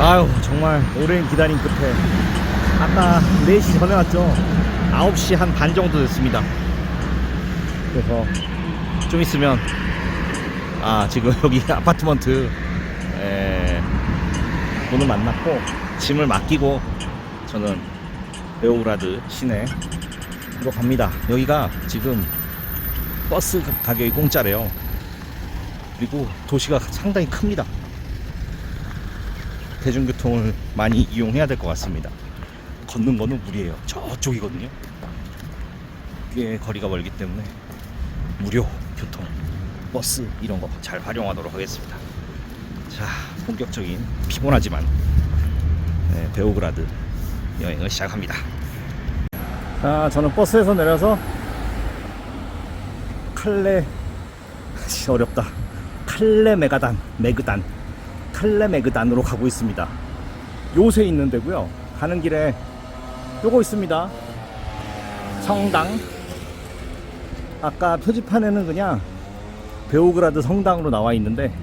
아유 정말 오랜 기다림 끝에 아까 4시 전에 왔죠? 9시 한 반 정도 됐습니다. 그래서 좀 있으면 아 지금 여기 아파트먼트 에, 분을 만났고 짐을 맡기고 저는 베오그라드 시내로 갑니다 여기가 지금 버스 가격이 공짜래요 그리고 도시가 상당히 큽니다 대중교통을 많이 이용해야 될 것 같습니다. 걷는 거는 무리예요. 저쪽이거든요. 꽤 거리가 멀기 때문에 무료 교통, 버스 이런 거 잘 활용하도록 하겠습니다. 자, 본격적인 피곤하지만 네, 베오그라드 여행을 시작합니다. 자, 저는 버스에서 내려서 칼레 씨, 어렵다. 칼레 메가단, 메그단 칼레 메그단으로 가고 있습니다. 요새 있는 데고요. 가는 길에 요거 있습니다. 성당. 아까 표지판에는 그냥 베오그라드 성당으로 나와 있는데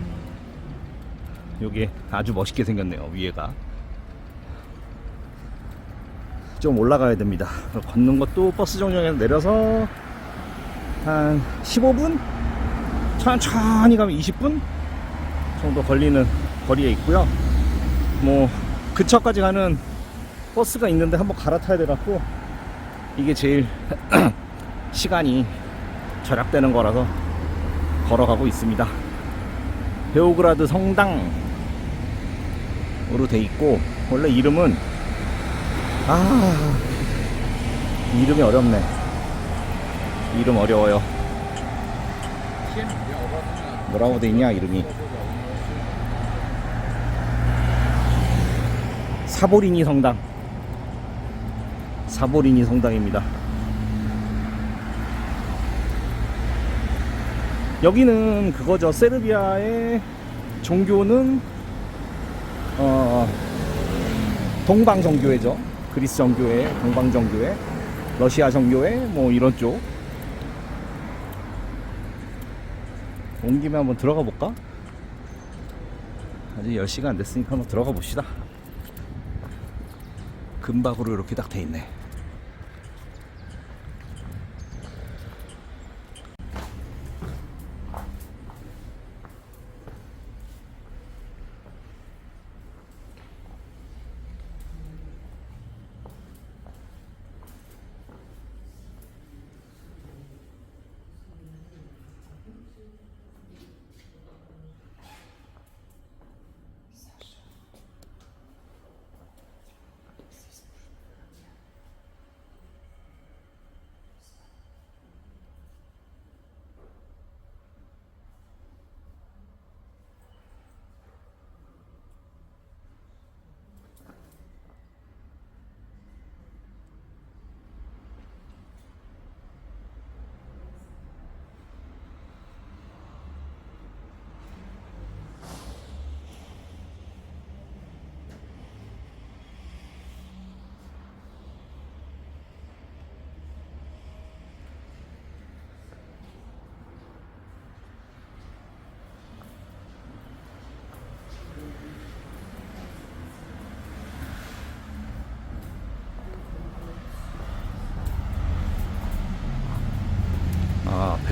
여기 아주 멋있게 생겼네요. 위에가. 좀 올라가야 됩니다. 걷는 것도 버스 정류장에서 내려서 한 15분? 천천히 가면 20분 정도 걸리는 거리에 있고요. 뭐 근처까지 가는 버스가 있는데 한번 갈아타야 돼갖고 이게 제일 시간이 절약되는 거라서 걸어가고 있습니다. 베오그라드 성당으로 돼 있고 원래 이름은 아 이름이 어렵네. 이름 어려워요. 뭐라고 돼 있냐 이름이? 사보리니 성당 사보리니 성당입니다 여기는 그거죠 세르비아의 종교는 어 동방 정교회죠 그리스 정교회 동방 정교회 러시아 정교회 뭐 이런 쪽 온 김에 한번 들어가 볼까? 아직 10시가 안 됐으니까 한번 들어가 봅시다 금박으로 이렇게 딱 돼 있네.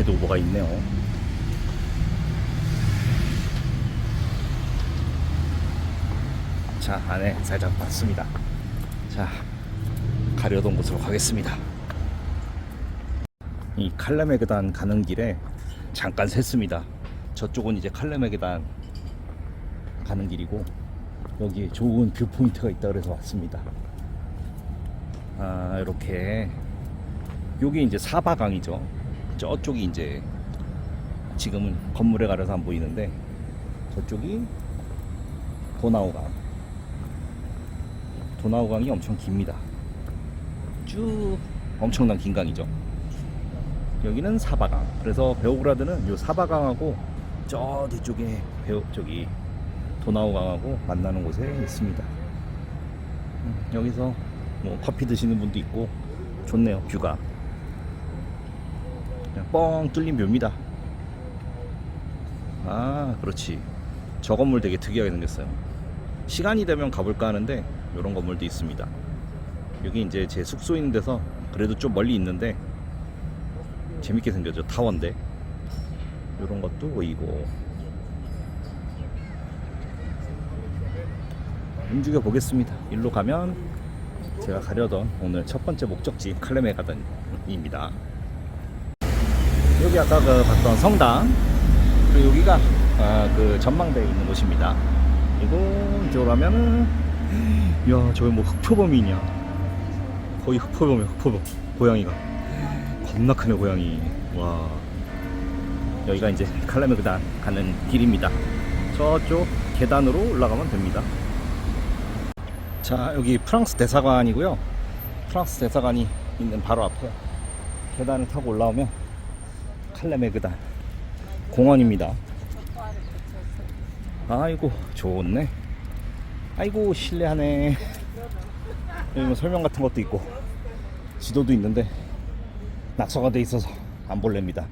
아, 배도 뭐가 있네요. 자, 안에 살짝 봤습니다. 자, 가려던 곳으로 가겠습니다. 이 칼라메그단 가는 길에 잠깐 샜습니다. 저쪽은 이제 칼라메그단 가는 길이고 여기 좋은 뷰 포인트가 있다 그래서 왔습니다. 아, 이렇게 여기 이제 사바강이죠. 저쪽이 이제 지금은 건물에 가려서 안 보이는데 저쪽이 도나우강. 도나우강이 엄청 깁니다. 쭉 엄청난 긴 강이죠. 여기는 사바강. 그래서 베오그라드는 요 사바강하고 저 뒤쪽에 베오 저기 도나우강하고 만나는 곳에 있습니다. 음, 여기서 뭐 커피 드시는 분도 있고 좋네요 뷰가. 뻥 뚫린 묘입니다. 아 그렇지. 저 건물 되게 특이하게 생겼어요. 시간이 되면 가볼까 하는데 이런 건물도 있습니다. 여기 이제 제 숙소 있는 데서 그래도 좀 멀리 있는데 재밌게 생겼죠 타워인데 이런 것도 보이고 움직여 보겠습니다 일로 가면 제가 가려던 오늘 첫 번째 목적지 칼레메 가든입니다 여기 아까 그 봤던 성당 그리고 여기가 아, 그 전망대에 있는 곳입니다. 그리고 이쪽으로 가면은 야 저기 뭐 흑표범이냐. 거의 흑표범이야 흑표범. 고양이가. 겁나 크네 고양이. 와. 여기가 이제 칼라메그단 가는 길입니다. 저쪽 계단으로 올라가면 됩니다. 자 여기 프랑스 대사관이고요. 프랑스 대사관이 있는 바로 앞에 계단을 타고 올라오면 칼라메그단 공원입니다 아이고 좋네 아이고 실례하네 여기 뭐 설명 같은 것도 있고 지도도 있는데 낙서가 돼 있어서 안 볼랍니다.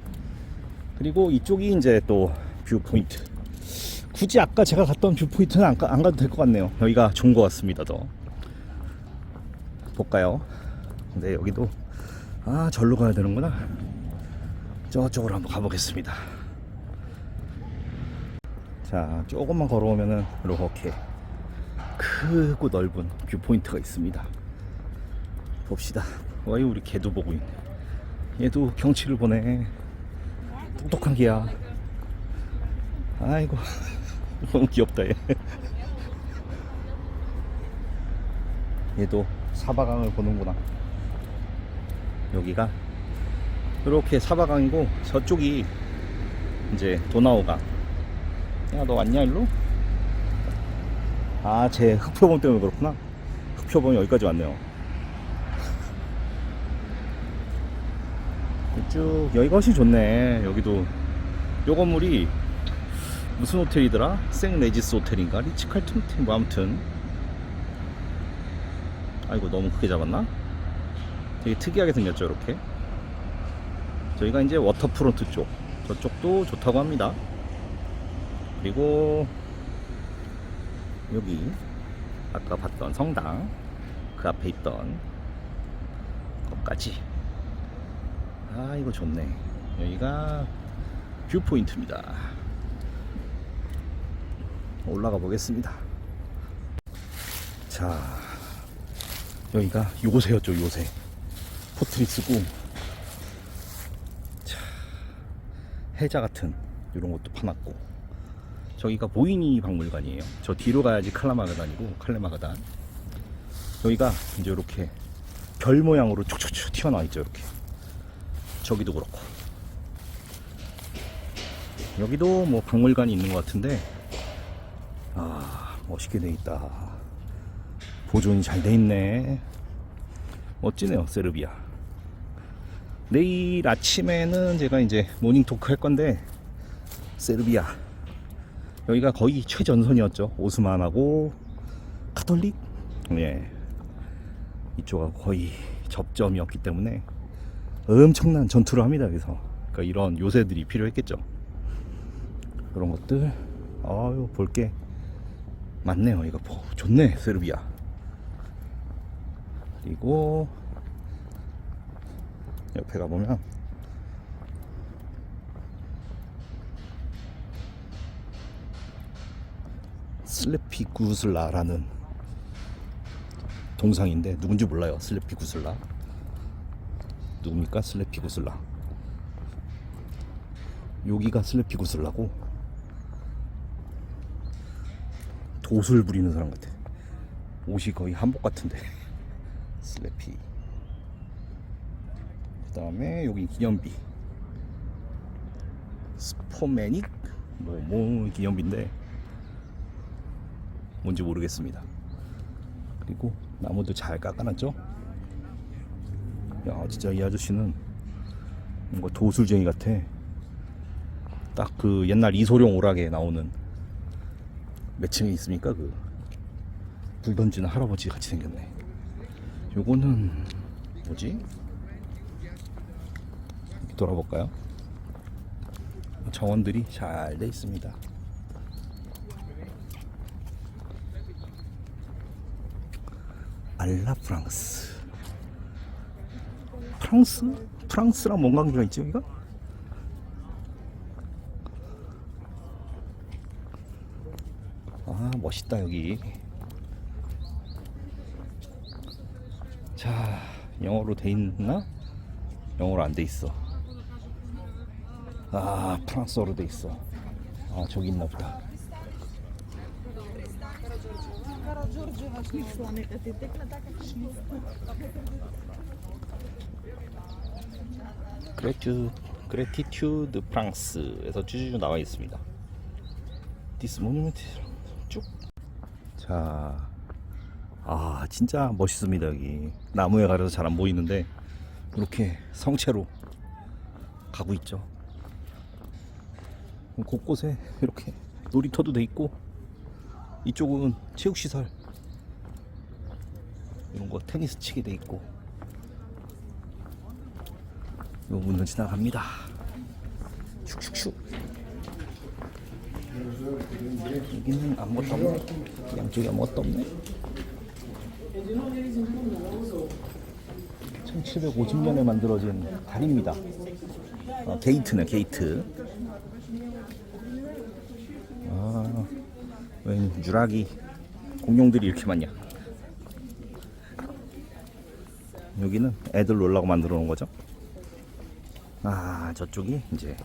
그리고 이쪽이 이제 또 뷰 포인트. 굳이 아까 제가 갔던 뷰 포인트는 안, 가- 안 가도 될 것 같네요. 여기가 좋은 것 같습니다. 더 볼까요? 근데 여기도 아 절로 가야 되는구나. 저쪽으로 한번 가보겠습니다. 자 조금만 걸어오면은 이렇게 크고 넓은 뷰 포인트가 있습니다. 봅시다. 와이 우리 개도 보고 있네. 얘도 경치를 보네. 똑똑한 개야. 아이고 너무 귀엽다 얘. 얘도 사바강을 보는구나. 여기가 이렇게 사바강이고 저쪽이 이제 도나우강. 야 너 왔냐 일로? 아 제 흑표범 때문에 그렇구나. 흑표범이 여기까지 왔네요. 쭉 여기가 훨씬 좋네 여기도 요 건물이 무슨 호텔이더라? 생 레지스 호텔인가? 리치 칼튼 호텔 뭐 아무튼 아이고 너무 크게 잡았나? 되게 특이하게 생겼죠 이렇게 저희가 이제 워터프론트 쪽 저쪽도 좋다고 합니다. 그리고 여기 아까 봤던 성당 그 앞에 있던 것까지. 아 이거 좋네. 여기가 뷰 포인트입니다. 올라가 보겠습니다. 자 여기가 요새였죠 요새. 포트리스고 자 해자 같은 이런 것도 파놨고. 저기가 보이니 박물관이에요. 저 뒤로 가야지 칼라마가단이고 칼레마가단 여기가 이제 이렇게 별 모양으로 쭉쭉쭉 튀어나와 있죠 이렇게. 저기도 그렇고. 여기도 뭐 박물관이 있는 것 같은데. 아 멋있게 돼 있다. 보존이 잘 돼 있네. 멋지네요 세르비아 내일 아침에는 제가 이제 모닝 토크 할 건데 세르비아. 여기가 거의 최전선이었죠. 오스만하고 카톨릭? 예. 이쪽하고 거의 접점이었기 때문에 엄청난 전투를 합니다 여기서. 그러니까 이런 요새들이 필요했겠죠. 그런 것들 아유 볼 게 많네요. 이거 보- 좋네 세르비아. 그리고 옆에 가보면. 슬래피 구슬라라는 동상인데 누군지 몰라요. 슬래피 구슬라. 누굽니까? 슬래피 구슬라. 여기가 슬래피 구슬라고 도술 부리는 사람 같아. 옷이 거의 한복 같은데. 슬래피. 그 다음에 여기 기념비 스포메닉 뭐, 뭐 기념비인데 뭔지 모르겠습니다 그리고 나무도 잘 깎아놨죠 야 진짜 이 아저씨는 뭔가 도술쟁이 같아. 딱 그 옛날 이소룡 오락에 나오는 몇 층에 있습니까? 그 불 던지는 할아버지 같이 생겼네. 요거는 뭐지? 돌아볼까요? 정원들이 잘 돼 있습니다. 알라 프랑스. 프랑스? 프랑스랑 뭔 관계가 있지 여기가? 아 멋있다 여기 자 영어로 돼 있나? 영어로 안 돼 있어 아 프랑스어로 돼 있어 아 저기 있나 보다 그레티튜드 프랑스에서 쭈쭈쭈 나와 있습니다. 디스 모니먼트 쭉. 자, 아 진짜 멋있습니다 여기 나무에 가려서 잘 안 보이는데 이렇게 성체로 가고 있죠. 곳곳에 이렇게 놀이터도 돼 있고 이쪽은 체육 시설 이런 거 테니스 치게 돼 있고 요 문을 지나갑니다. 슉슉슉. 여기는 아무것도 없네. 양쪽에 아무것도 없네. 1750년에 만들어진 다리입니다. 아, 게이트네, 게이트. 아, 웬 유라기 공룡들이 이렇게 많냐? 여기는 애들 놀라고 만들어 놓은 거죠? 아 저쪽이 이제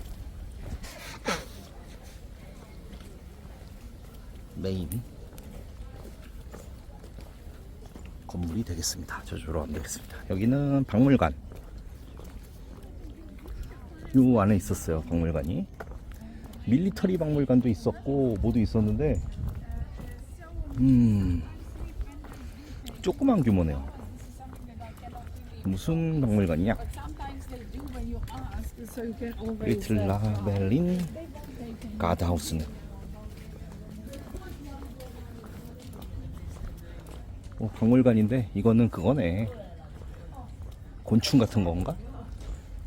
메인 건물이 되겠습니다. 저쪽으로 가면 되겠습니다. 여기는 박물관. 요 안에 있었어요. 박물관이. 밀리터리 박물관도 있었고 모두 있었는데 음 조그만 규모네요. 무슨 박물관이냐? 리틀 라벨린 가드하우스는 어, 박물관인데 이거는 그거네 곤충 같은 건가?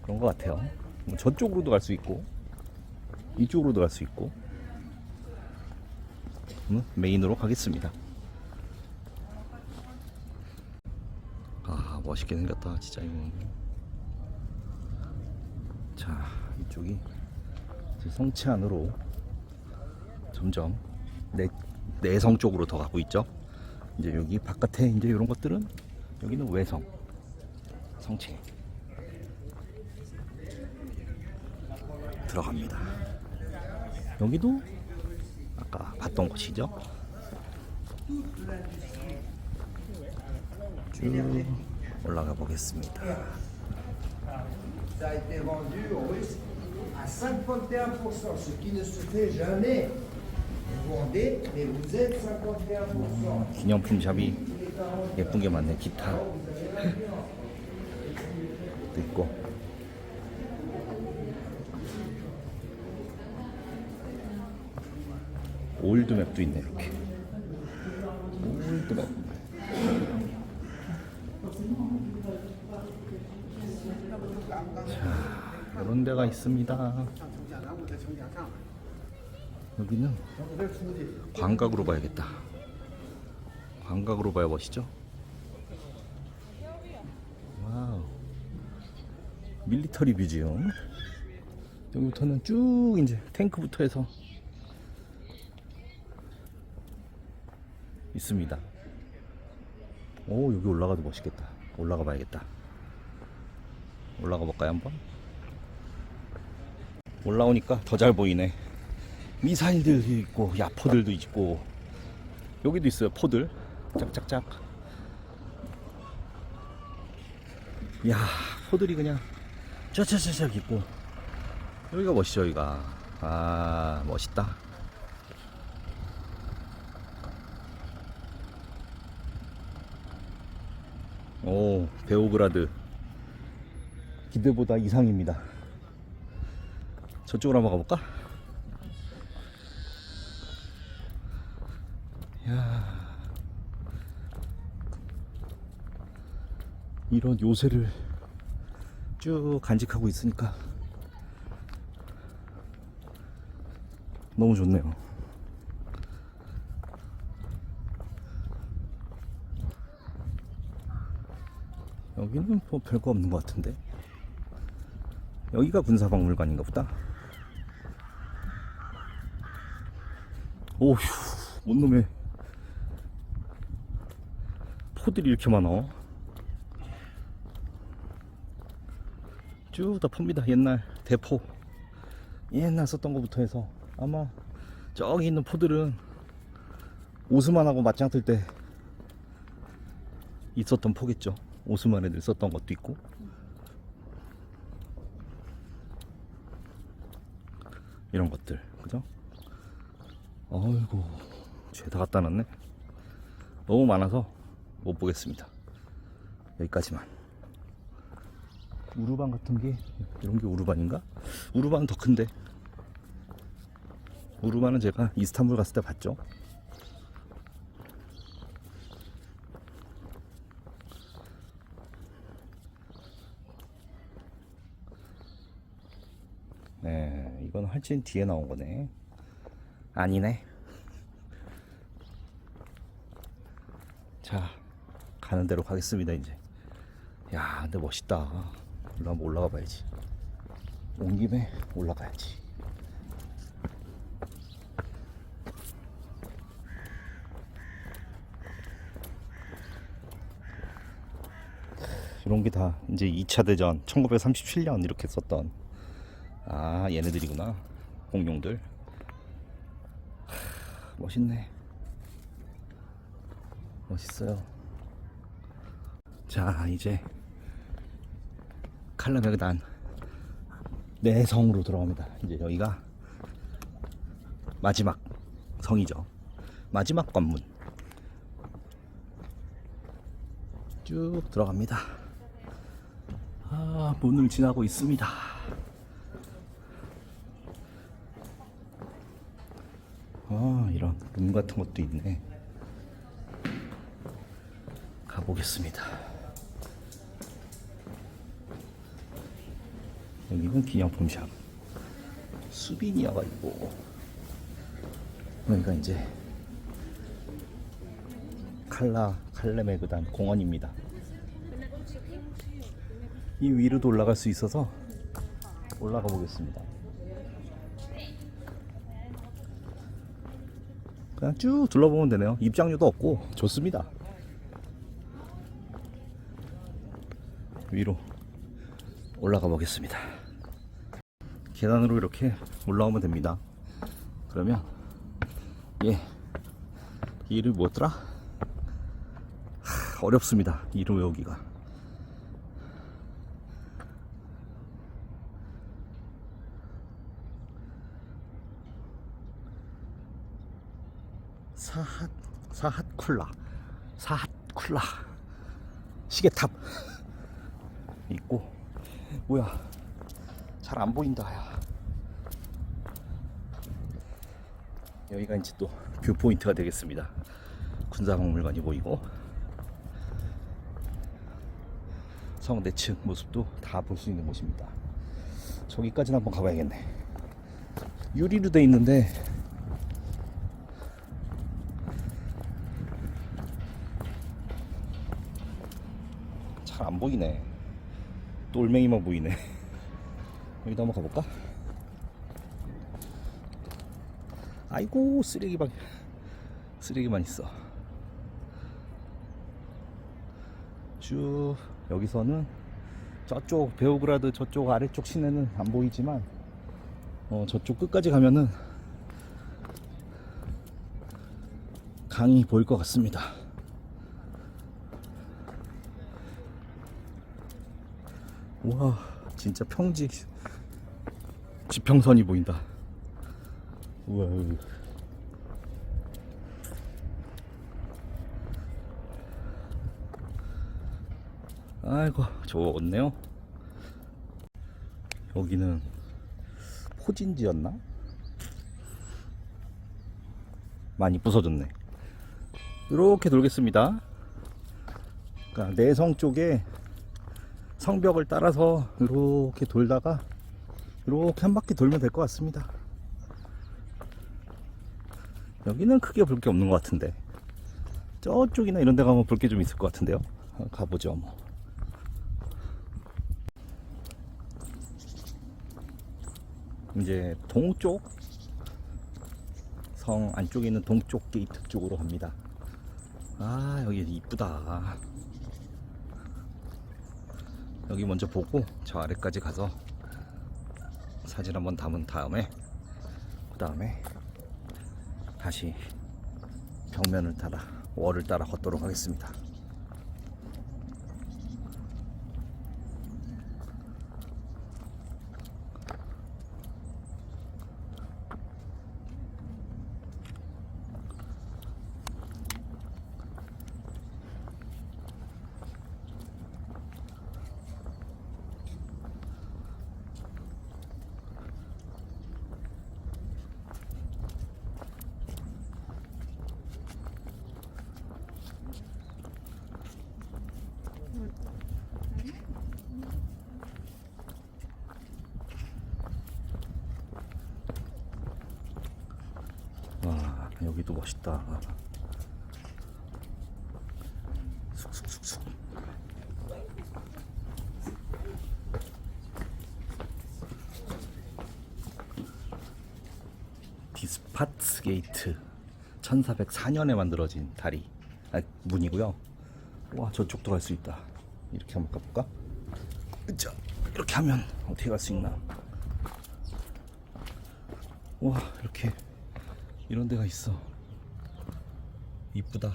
그런 것 같아요 뭐 저쪽으로도 갈 수 있고 이쪽으로도 갈 수 있고 음, 메인으로 가겠습니다. 아 멋있게 생겼다 진짜 이거. 자 이쪽이 성체 안으로 점점 내, 내성 쪽으로 더 가고 있죠? 이제 여기 바깥에 이제 이런 것들은 여기는 외성 성체. 들어갑니다. 여기도 봤던 곳이죠 쭉 올라가 보겠습니다 Ça a été vendu aux Russes à 51%, ce qui ne se fait jamais. Vous vendez, mais vous êtes 51%. 기념품 샵이 예쁜 게 많네 기타 도 있고 올드맵도 있네 이렇게 올드맵 자 이런 데가 있습니다 여기는 광각으로 봐야겠다 광각으로 봐야 멋있죠? 와우. 밀리터리 뮤지엄. 여기부터는 쭉 이제 탱크부터 해서 있습니다. 오, 여기 올라가도 멋있겠다. 올라가 봐야겠다. 올라가 볼까요, 한번? 올라오니까 더 잘 보이네. 미사일들도 있고, 야포들도 있고, 여기도 있어요, 포들. 짝짝짝. 야, 포들이 그냥 쩌쩌쩌쩌 있고. 여기가 멋있죠, 여기가. 아, 멋있다. 오, 베오그라드. 기대보다 이상입니다. 저쪽으로 한번 가볼까? 야 이런 요새를 쭉 간직하고 있으니까 너무 좋네요. 여기는 뭐 별거 없는 것 같은데. 여기가 군사박물관인가 보다. 오휴 뭔 놈의 포들이 이렇게 많아? 쭉 다 팝니다 옛날 대포. 옛날 썼던 거부터 해서. 아마 저기 있는 포들은 오스만하고 맞짱 뜰 때 있었던 포겠죠 오스만 애들 썼던 것도 있고. 이런 것들. 그죠? 어이구 죄다 갖다 놨네. 너무 많아서 못 보겠습니다. 여기까지만. 우르반 같은 게 이런 게 우르반인가? 우르반은 더 큰데. 우르반은 제가 이스탄불 갔을 때 봤죠 할진 뒤에 나온 거네. 아니네. 자, 가는 대로 가겠습니다, 이제. 야, 근데 멋있다. 일로 한번 올라가 봐야지. 온 김에 올라가야지. 이런 게 다 이제 2차 대전 1937년 이렇게 썼던 아 얘네들이구나. 공룡들. 하, 멋있네. 멋있어요. 자 이제 칼라베그단 내성으로 들어갑니다. 이제 여기가 마지막 성이죠. 마지막 관문. 쭉 들어갑니다. 아 문을 지나고 있습니다 아 이런 룸 같은 것도 있네. 가보겠습니다. 여기는 기념품샵. 수비니아가 있고. 여기가 이제 칼라 칼레메그단 공원입니다. 이 위로도 올라갈 수 있어서 올라가 보겠습니다 그냥 쭉 둘러보면 되네요. 입장료도 없고 좋습니다. 위로 올라가 보겠습니다. 계단으로 이렇게 올라오면 됩니다. 그러면 예 이름 뭐더라? 하, 어렵습니다. 이름 외우기가. 사핫 사핫쿨라 사핫쿨라. 시계탑. 있고. 뭐야? 잘 안 보인다 야. 여기가 이제 또 뷰포인트가 되겠습니다. 군사박물관이 보이고. 성 내 측 모습도 다 볼 수 있는 곳입니다. 저기까지는 한번 가봐야겠네. 유리로 돼 있는데 보이네. 똘맹이만 보이네. 여기도 한번 가볼까? 아이고 쓰레기방 쓰레기만 있어. 쭉 여기서는 저쪽 베오그라드 저쪽 아래쪽 시내는 안 보이지만 어, 저쪽 끝까지 가면은 강이 보일 것 같습니다. 와 진짜 평지 지평선이 보인다 우와 아이고 좋네요 여기는 호진지였나? 많이 부서졌네. 이렇게 돌겠습니다. 그러니까 내성 쪽에 성벽을 따라서 이렇게 돌다가 이렇게 한 바퀴 돌면 될 것 같습니다. 여기는 크게 볼 게 없는 것 같은데 저쪽이나 이런 데 가면 볼 게 좀 있을 것 같은데요. 어, 가보죠 뭐. 이제 동쪽 성 안쪽에 있는 동쪽 게이트 쪽으로 갑니다. 아 여기 이쁘다. 여기 먼저 보고 저 아래까지 가서 사진 한번 담은 다음에 그 다음에 다시 벽면을 따라 월을 따라 걷도록 하겠습니다. 와 여기도 멋있다. 디스파츠 게이트 1404년에 만들어진 다리 아, 문이고요. 와 저쪽도 갈 수 있다. 이렇게 한번 가볼까? 자 이렇게 하면 어떻게 갈 수 있나? 와 이렇게 이런 데가 있어. 이쁘다.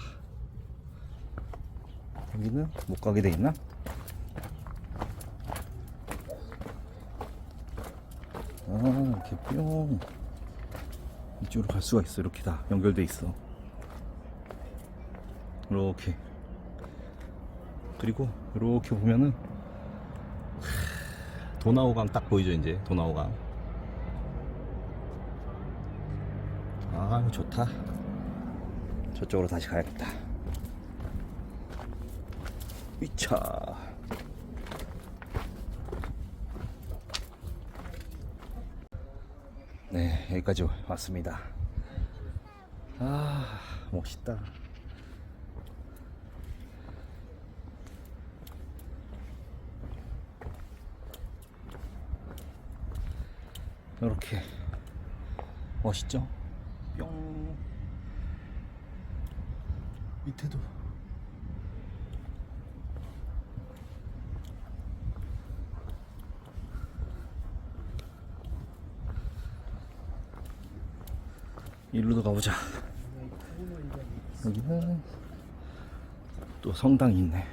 여기는 못 가게 돼 있나? 아 이렇게 뿅 이쪽으로 갈 수가 있어. 이렇게 다 연결돼 있어. 이렇게 그리고 이렇게 보면은 하, 도나우강 딱 보이죠 이제 도나우강. 아 이거 좋다. 저쪽으로 다시 가야겠다. 위차. 네 여기까지 왔습니다. 아 멋있다. 이렇게 멋있죠? 뿅. 밑에도. 일로도 가보자. 여기는 또 성당이 있네.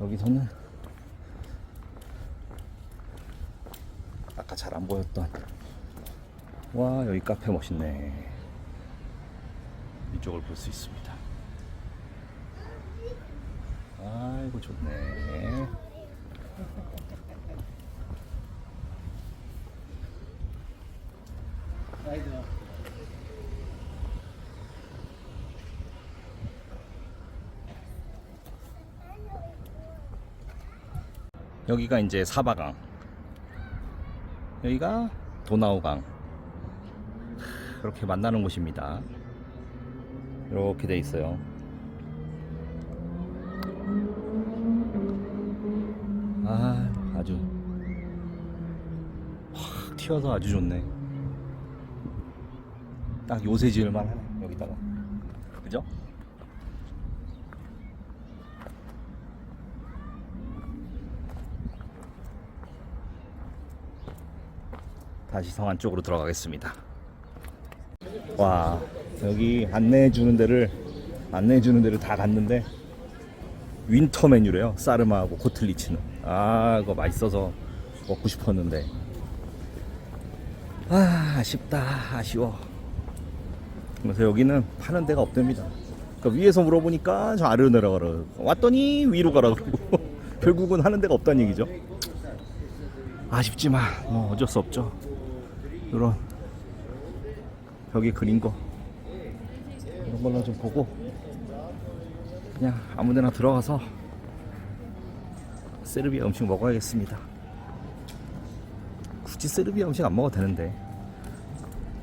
여기서는 잘 안 보였던. 와 여기 카페 멋있네. 이쪽을 볼 수 있습니다. 아이고 좋네. 여기가 이제 사바강 여기가 도나우강. 그렇게 만나는 곳입니다. 이렇게 돼 있어요. 아 아주 확 튀어서 아주 좋네. 딱 요새 지을만 하네 여기다가. 그죠? 다시 성 안 쪽으로 들어가겠습니다. 와 여기 안내해 주는 데를 안내해 주는 데를 다 갔는데 윈터 메뉴래요. 사르마하고 코틀리치는. 아 이거 맛있어서 먹고 싶었는데 아 아쉽다 아쉬워. 그래서 여기는 파는 데가 없답니다. 그러니까 위에서 물어보니까 저 아래로 내려가라. 왔더니 위로 가라 그러고 결국은 하는 데가 없다는 얘기죠. 아쉽지만 뭐 어쩔 수 없죠. 이런 벽에 그린 거 이런 걸로 좀 보고 그냥 아무데나 들어가서 세르비아 음식 먹어야겠습니다. 굳이 세르비아 음식 안 먹어도 되는데.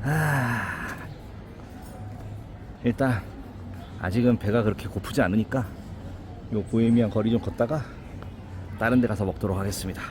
아... 일단 아직은 배가 그렇게 고프지 않으니까 요 보헤미안 거리 좀 걷다가 다른 데 가서 먹도록 하겠습니다.